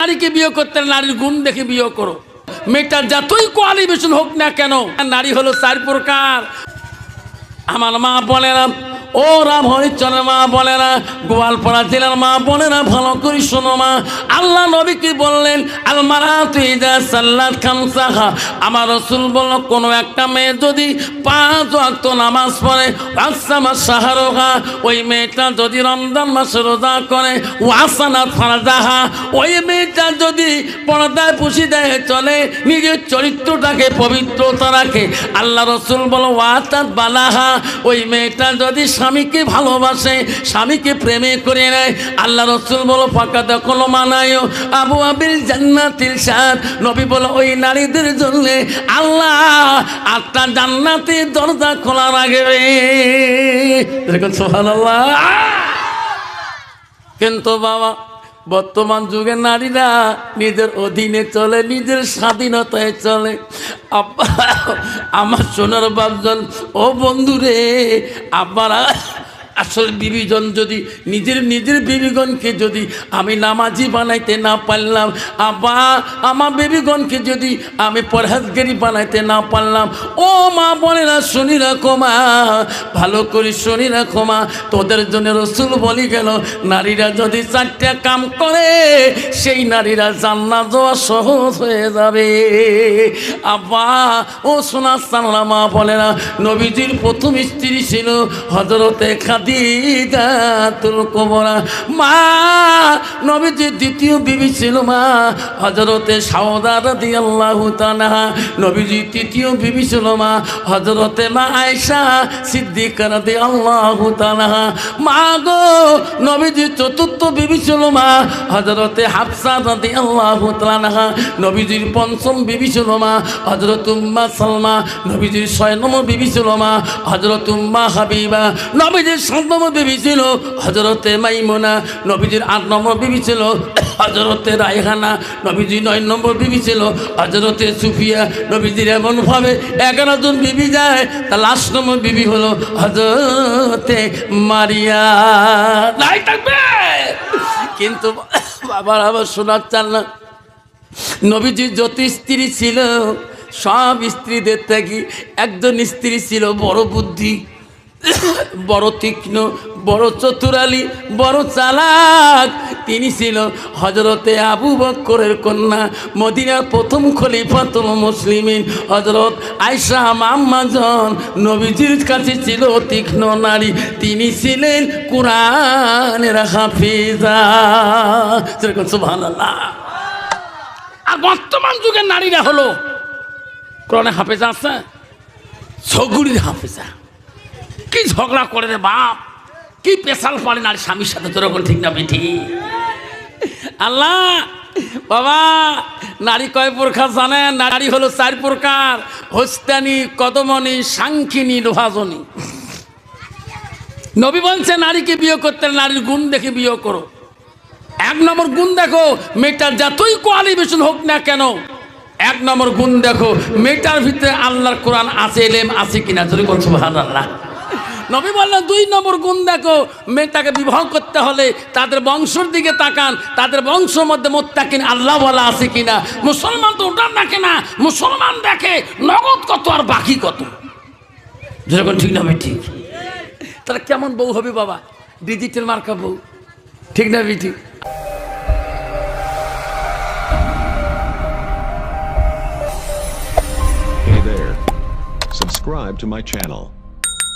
নারীকে বিয়ে করতে নারীর গুণ দেখে বিয়ে করো। মেয়েটা যতই কোয়ালিফিকেশন হোক না কেন, নারী হলো চার প্রকার। আমার মা বলে না ও রাম হরিচন্দ্রের মা না গোয়ালপাড়া জেলার মা বলে না ভালো করে শোনো মা। আল্লাহ নবী কি বললেন? আলমারা তুই যা সাল্লাদ খান সাহা আমার রসুল বলল, কোনো একটা মেয়ে যদি পাঁচ ওয়াক্ত নামাজ পড়ে মাস সাহারোহা ওই মেয়েটা যদি রমজান মাসে রোজা করে ওয়াসানা ফারাজাহা, ওই মেয়েটা যদি পর্দায় পুষি দেয় চলে, নিজের চরিত্রটাকে পবিত্রতা রাখে। আল্লাহ রসুল বলো ওয়াতাত বালাহা, ওই মেয়েটা যদি স্বামীকে ভালোবাসে, স্বামীকে প্রেমে করে নেয়। আল্লাহ রসুল বলো ফাঁকা দখল মানায় আবু আবিল জান্নাতিল সাদ নবী বলো, ওই নারীদের জন্য আল্লাহ আটটা জান্নাতের দরজা খোলা রাখবে দেখুন সোহান কিন্তু বাবা, বর্তমান যুগের নারীরা নিজের অধীনে চলে, নিজের স্বাধীনতায় চলে। আমার সোনার বাপজন ও বন্ধুরে আপনারা আসলে বিবিজন যদি, নিজের নিজের বিবিগণকে যদি আমি নামাজি বানাইতে না পারলাম আবা আমার বিবিগণকে যদি আমি পরহাজগারি বানাইতে না পারলাম, ও মা বলে না শুনি রাখো মা, ভালো করে শুনি রাখো মা, তোদের জন্য রসুল বলি গেল, নারীরা যদি চারটা কাম করে, সেই নারীরা জান্নাত যাওয়া সহজ হয়ে যাবে। আব্বা, ও সোনা সানলা মা বলে না নবীজির প্রথম স্ত্রী ছিল হজরতে খাদিজাতুল কোবরা। মা, নবীজির দ্বিতীয় বিবি ছিল মা হজরতে সাউদা রাদিয়াল্লাহু তাআলা। নবীজির তৃতীয় বিবি ছিল মা হজরতে মা আয়েশা সিদ্দিকা রাদিয়াল্লাহু তাআলা। মা গো, নবীজির চতুর্থ বিবি ছিল মা হজরতে হাফসা রাদিয়াল্লাহু তাআলা। নবীজির পঞ্চম বিবি ছিল মা হজরত উম্মা সালমা। নবীজির ছয় নম্বর বিবি ছিল মা হজরত উম্মা হাবিবা। নবীজির নম্বর বিবি ছিল হজরতে মাইমোনা, নবীজির আট নম্বর বিবি ছিল হজরতে রায়হানা নবীজি নয় নম্বর বিবি ছিল হজরতে সুফিয়া, নবীজির এমনভাবে এগারো জন বিবি যায় তার লাস্ট নম্বর বিবি হলো হজরতে মারিয়া। নাই থাকবে! কিন্তু বাবার আবার শোনার চাল না। নবীজির যত স্ত্রী ছিল, সব স্ত্রীদের থেকে একজন স্ত্রী ছিল বড় বুদ্ধি। বড় তীক্ষ্ণ, বড় চতুরালি, বড় চালাক। তিনি ছিল হজরতে আবু বক্করের কন্যা, মদিনার প্রথম খলিফাতুল মুসলিমিন। হজরত আয়সা মাম্মাজন নবীজির কাছে ছিল তীক্ষ্ণ নারী। তিনি ছিলেন কোরআনের হাফিজা। যেরকম সুবহানাল্লাহ। আর বর্তমান যুগের নারীরা হলো কোরআনে হাফেজা আছে ছগুড়ির হাফেজা। কি ঝগড়া করে রে বাপ? কি পেশাল পারে নারী স্বামীর সাথে? তোর ঠিক না বেঠি আল্লাহ, বাবা, নারী কয় প্রকার জানেন নারী হলো চার প্রকার। হস্তানি, কদমনি সাংখিনী লোহাজনী। নবী বলছে, নারীকে বিয়ে করতে নারীর গুণ দেখে বিয়ে করো। এক নম্বর গুণ দেখো, মেয়েটার যতই কোয়ালিফিকেশন হোক না কেন, এক নম্বর গুণ দেখো, মেয়েটার ভিতরে আল্লাহর কোরআন আছে, এলেম আছে কিনা? যদি বলছো ভালো আল্লাহ নবী বললেন, দুই নম্বর গুণ দেখো, মেয়েটাকে বিবাহ করতে হলে তাদের বংশের দিকে তাকান। তাদের বংশের মধ্যে মোত্তাকিন আল্লাহ বলা আছে কিনা? মুসলমান তো ওটা দেখে না। মুসলমান দেখে নগদ কত আর বাকি কত? যেরকম ঠিক না ঠিক। তাহলে কেমন বউ হবে বাবা? ডিজিটাল মার্কা বউ। ঠিক না ঠিক. Subscribe to my channel.